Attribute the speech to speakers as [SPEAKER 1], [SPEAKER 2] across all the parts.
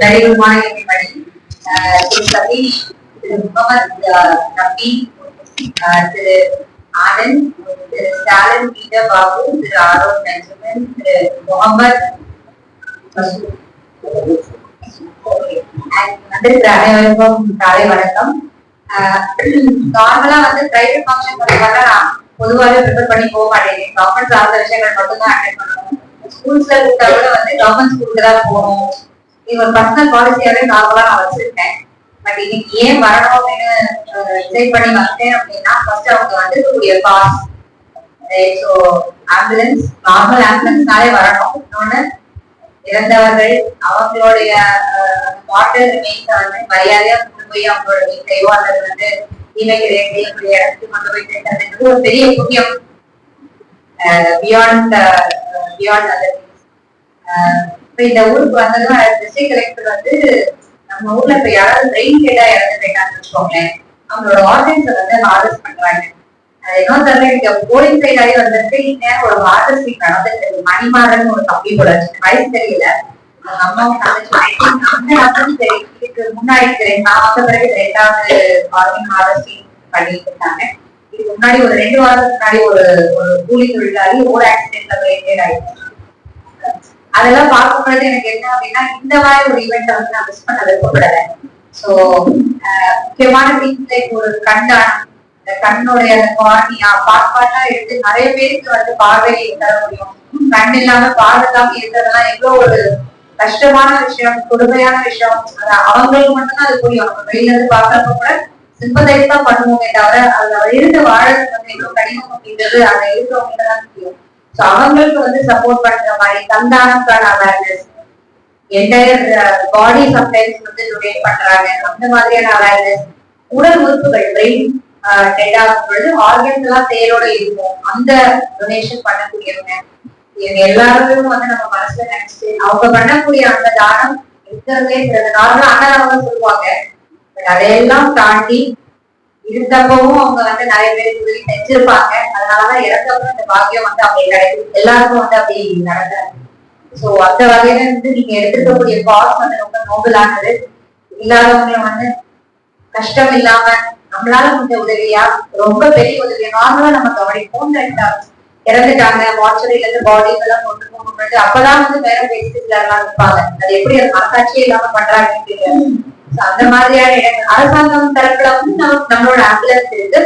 [SPEAKER 1] Very திரு சதீஷ், திரு Mohammed uh, திரு ஆனந்த், திரு ஸ்டாலின் பீட்டர் பாபு, திரு ஆரோன் பெஞ்சமின், திரு முகமது அனைவருக்கும் காலை வணக்கம். நார்மலா வந்து பிரைவேட் ஃபங்க்ஷன் பண்ணுவாங்க. பொதுவாகவே ப்ரிப்பேர் பண்ணி போக மாட்டேங்க கவர்மெண்ட் சார்ந்த விஷயங்கள் மட்டும்தான் அட்டென்ட் பண்ணுவோம். ஸ்கூல்ஸ்ல கூப்பிட்டா கூட வந்து கவர்மெண்ட் ஸ்கூலுக்கு தான் போகணும். இது ஒரு பர்சனல் பாலிசியாவே நார்மலா நான் வச்சிருக்கேன். பட் இன்னைக்கு ஏன் வரணும் அப்படின்னு டிசைட் பண்ணி வந்தேன் அப்படின்னா ஃபர்ஸ்ட் அவங்க வந்துருக்கக்கூடிய காஸ் ஸோ ஆம்புலன்ஸ் நார்மல் ஆம்புலன்ஸ்னாலே வரணும். இன்னொன்னு இறந்தவர்கள் அவங்களுடைய வாட்டர் ரிமைன்ஸை வந்து மரியாதையா கொண்டு போய் அவங்களோட வீட்டையோ அல்லது வந்து தீமைகளை செய்யக்கூடிய இடத்துக்கு கொண்டு போய் சேர்த்ததுன்றது ஒரு பெரிய புண்ணியம். பியாண்ட் பியாண்ட் அதர் இந்த ஊருக்கு வந்ததும் டிஸ்ட்ரிக்ட் கலெக்டர் வந்து நம்ம ஊர்ல இப்ப யாராவது பிரெயின் கேட்டா இறந்து போயிட்டாங்கன்னு வச்சுக்கோங்களேன். அவங்களோட ஆர்கன்ஸை வந்து ஹார்வெஸ்ட் பண்றாங்க. அது என்ன தெரியல எனக்கு போலிங் சைடாலே வந்துட்டு இந்நேரம் ஒரு ஹார்வெஸ்டிங் நடந்துட்டு மணிமாறன் ஒரு தம்பி போல வயசு தெரியல. சரி இதுக்கு முன்னாடி ரெண்டாவது பண்ணிட்டு இருந்தாங்க. இதுக்கு முன்னாடி ஒரு ரெண்டு வாரத்துக்கு முன்னாடி ஒரு ஒரு கூலி தொழிலாளி ஒரு ஆக்சிடென்ட்ல போய் ஆயிடுச்சு அதெல்லாம் பார்க்கும் பொழுது எனக்கு என்ன அப்படின்னா இந்த மாதிரி ஒரு ஈவெண்ட் வந்து நான் மிஸ் பண்ண விருப்பப்படலை சோ முக்கியமான திங்ஸ் லைக் ஒரு கண்தானம் கண்ணுடைய அந்த கார்னியா பாட் எடுத்து நிறைய பேருக்கு வந்து பார்வையை தர முடியும். கண் இல்லாம பார்வை இல்லாம இருக்கிறதெல்லாம் எவ்வளவு ஒரு கஷ்டமான விஷயம் கொடுமையான விஷயம். அது அவங்களுக்கு மட்டும்தான் அது புரியும். அவங்க வெளியில இருந்து பாக்குறப்ப கூட சிம்பதைஸ் தான் பண்ணுவோமே தவிர அதுல இருந்து வாழறது வந்து எவ்வளவு கடினம் அப்படின்றது அதை இருக்கிறவங்க தான் அவங்களுக்கு வந்து சப்போர்ட் பண்ற மாதிரி தந்தானம்கான அவேர்னஸ் என்டையர் பாடி சம்டைம்ஸ் வந்து டொனேட் பண்றாங்க அந்த மாதிரியான அவேர்னஸ் உடல் உறுப்புகள் பிரெயின் டெட் ஆகும் பொழுது ஆர்கன்ஸ் எல்லாம் தேரோட இருக்கும். அந்த டொனேஷன் பண்ணக்கூடியவங்க. இவங்க எல்லாரும் வந்து நம்ம மனசுல நினைச்சு அவங்க பண்ணக்கூடிய அந்த தானம் இருக்கிறதே நார்மலா அன்னதானம் சொல்லுவாங்க. பட் அதையெல்லாம் தாண்டி இருந்தப்பவும் அவங்க வந்து நிறைய பேருக்கு உதவி செஞ்சிருப்பாங்க. அதனாலதான் இறந்தப்பவும் இந்த பாக்கியம் வந்து அப்படி கிடைக்கும். எல்லாருக்கும் வந்து அப்படி நடந்தாரு சோ அந்த வகையில வந்து நீங்க எடுத்துக்கக்கூடிய பாஸ் வந்து ரொம்ப நோபலானது. இல்லாதவங்களை வந்து கஷ்டம் இல்லாம நம்மளால முடிஞ்ச உதவியா ரொம்ப பெரிய உதவியா நார்மலா நம்ம கவனிப்போம் இறந்துட்டாங்க மார்ச்சரியில இருந்து பாடி எல்லாம் கொண்டு போகும்போது அப்பதான் வந்து வேற பேசிட்டு இருப்பாங்க. அது எப்படி அது மனசாட்சியே இல்லாம பண்றாங்கன்னு தெரியாது. அந்த மாதிரியான அரசாங்கம் தரப்புல வந்து நம்மளோட ஆம்புலன்ஸ் இருக்கு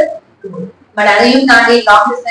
[SPEAKER 1] பட் அதையும் தாண்டி காங்கிரஸ்